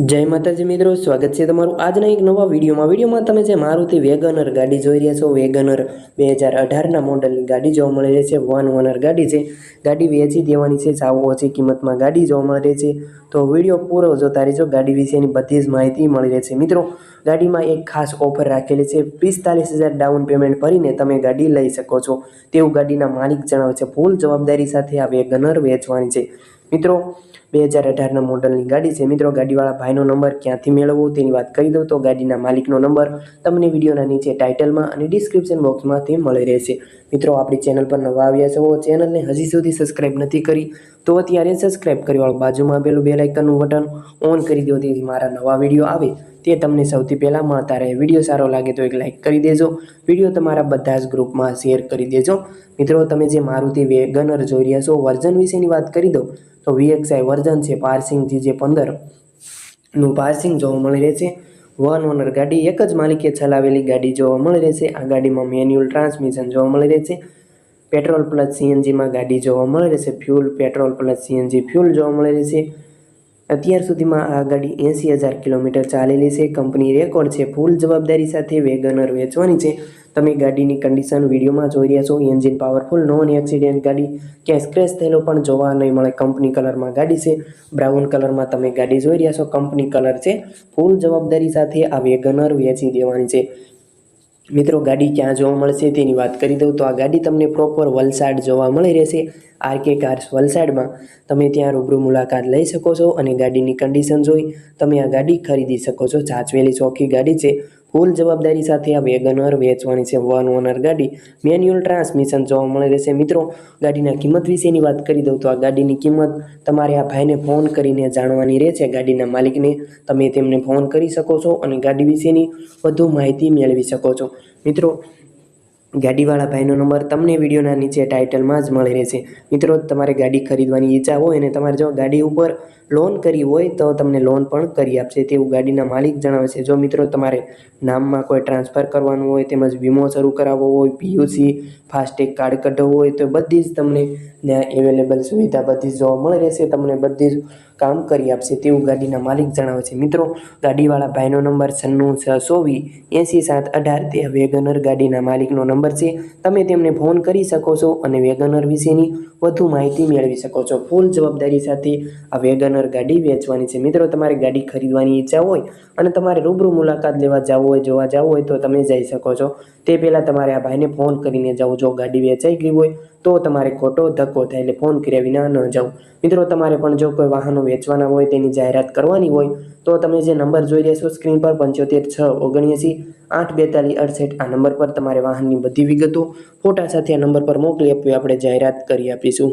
જય માતાજી મિત્રો, સ્વાગત છે તમારું આજના એક નવા વિડીયોમાં. વિડીયોમાં તમે જે મારુતિ વેગનર ગાડી જોઈ રહ્યા છો, વેગનર બે હજાર અઢારના મોડલની ગાડી જોવા મળી રહી છે, વન ઓનર ગાડી છે. ગાડી વેચી દેવાની છે, સાવ ઓછી કિંમતમાં ગાડી જોવા મળી રહી છે. તો વીડિયો પૂરો જોતા રહેજો, ગાડી વિશેની બધી જ માહિતી મળી રહેશે મિત્રો, ગાડીમાં એક ખાસ ઓફર રાખેલી છે, પિસ્તાલીસ હજાર ડાઉન પેમેન્ટ ભરીને તમે ગાડી લઈ શકો છો. તેવું ગાડીના માલિક જણાવે છે, ફૂલ જવાબદારી સાથે આ વેગનર વેચવાની છે. મિત્રો, બે હજાર અઢારના મોડલની ગાડી છે. મિત્રો, ગાડીવાળા ભાઈનો નંબર ક્યાંથી મેળવવો તેની વાત કરી દઉં તો ગાડીના માલિકનો નંબર તમને વિડીયોના નીચે ટાઇટલમાં અને ડિસ્ક્રિપ્શન બોક્સમાંથી મળી રહેશે. મિત્રો, આપણી ચેનલ પર નવા આવ્યા છો, ચેનલને હજી સુધી સબસ્ક્રાઇબ નથી કરી, તો અત્યારે સબસ્ક્રાઇબ કરી વાળો બાજુમાં આપેલું બે લાઇકનનું બટન ઓન કરી દો તેથી મારા નવા વીડિયો આવે. તે તમને સૌથી પહેલાં મળતા રહે. વીડિયો સારો લાગે તો એક લાઇક કરી દેજો. વીડિયો તમારા બધા જ ગ્રુપમાં શેર કરી દેજો. મિત્રો, તમે જે મારુતિ વેગનર જોઈ રહ્યા છો વર્ઝન વિશેની વાત કરી દો તો વીએક્સઆઈ વર્ઝન છે, પાર્સિંગ જે પંદરનું પાર્સિંગ જોવા મળી રહેશે. વન ઓનર ગાડી, એક જ માલિકે ચલાવેલી ગાડી જોવા મળી રહેશે. આ ગાડીમાં મેન્યુઅલ ટ્રાન્સમિશન જોવા મળી રહેશે. પેટ્રોલ પ્લસ સીએનજીમાં ગાડી જોવા મળી રહેશે. Fuel petrol plus CNG fuel જોવા મળી રહેશે. અત્યાર સુધીમાં આ ગાડી એંસી હજાર કિલોમીટર ચાલેલી છે. કંપની રેકોર્ડ છે. ફૂલ જવાબદારી સાથે વેગનર વેચવાની છે. તમે ગાડીની કન્ડિશન વિડીયોમાં જોઈ રહ્યા છો. એન્જિન પાવરફુલ, નોન એક્સિડન્ટ ગાડી. ક્યાંય સ્ક્રેચ થયેલો પણ જોવા નહીં મળે. કંપની કલરમાં ગાડી છે. બ્રાઉન કલરમાં તમે ગાડી જોઈ રહ્યા છો. કંપની કલર છે. ફૂલ જવાબદારી સાથે આ વેગનર વેચી દેવાની છે. મિત્રો, ગાડી ક્યાં જોવા મળશે તેની વાત કરી દઉં. તો આ ગાડી તમને પ્રોપર વલસાડ જોવા મળી રહેશે. આરકે કાર્સ વલસાડમાં તમે ત્યાં રૂબરૂ મુલાકાત લઈ શકો છો અને ગાડીની કન્ડિશન જોઈ તમે આ ગાડી ખરીદી શકો છો. ચાચવેલી ચોખ્ખી ગાડી છે. ફૂલ જવાબદારી સાથે આ વેગનર વેચવાની છે. વન ઓનર ગાડી મેન્યુઅલ ટ્રાન્સમિશન જોવા મળી રહેશે. મિત્રો, ગાડીના કિંમત વિશેની વાત કરી દઉં તો આ ગાડીની કિંમત તમારે આ ભાઈને ફોન કરીને જાણવાની રહે છે ગાડીના માલિકને તમે તેમને ફોન કરી શકો છો અને ગાડી વિશેની વધુ માહિતી મેળવી શકો છો. મિત્રો ગાડીવાળા ભાઈનો નંબર તમને વિડીયોના નીચે ટાઇટલમાં જ મળી રહેશે. મિત્રો, તમારે ગાડી ખરીદવાની ઈચ્છા હોય અને તમારે જો ગાડી ઉપર લોન કરી હોય તો તમને લોન પણ કરી આપશે. તેવું ગાડીના માલિક જણાવે છે. જો મિત્રો, તમારે નામમાં કોઈ ટ્રાન્સફર કરવાનું હોય, તેમજ વીમો શરૂ કરાવવો હોય પીયુસી ફાસ્ટેગ કાર્ડ કઢાવવું હોય, તો બધી જ તમને ત્યાં એવેલેબલ સુવિધા બધી જ જોવા મળી રહેશે. તમને બધી જ કામ કરી આપશે તેવું ગાડીના માલિક જણાવે છે. મિત્રો, ગાડીવાળા ભાઈનો નંબર છન્નું છ સોવી એંસી સાત અઢાર તે વેગનર ગાડીના માલિકનો નંબર છે. તમે તેમને ફોન કરી શકો છો અને વેગનર વિશેની વધુ માહિતી મેળવી શકો છો. ફૂલ જવાબદારી સાથે આ વેગનર ગાડી વેચવાની છે. મિત્રો, તમારે ગાડી ખરીદવાની ઈચ્છા હોય અને તમારે રૂબરૂ મુલાકાત લેવા જવું હોય, જોવા જવું હોય તો તમે જઈ શકો છો. તે પહેલાં તમારે આ ભાઈને ફોન કરીને જવું જો ગાડી વેચાઈ ગઈ હોય તો તમારે ખોટો ધક્કો થાય એટલે ફોન કર્યા વિના ન જાઓ. મિત્રો, તમારે પણ જો કોઈ વાહનો વેચવાના હોય, તેની જાહેરાત કરવાની હોય, તો તમે જે નંબર જોઈ રહ્યા છો સ્ક્રીન પર પંચોતેર છ ઓગણએંસી આઠ બેતાલીસ અડસઠ આ નંબર પર તમારે વાહનની બધી વિગતો ફોટા સાથે આ નંબર પર મોકલી આપવી આપણે જાહેરાત કરી આપીશું.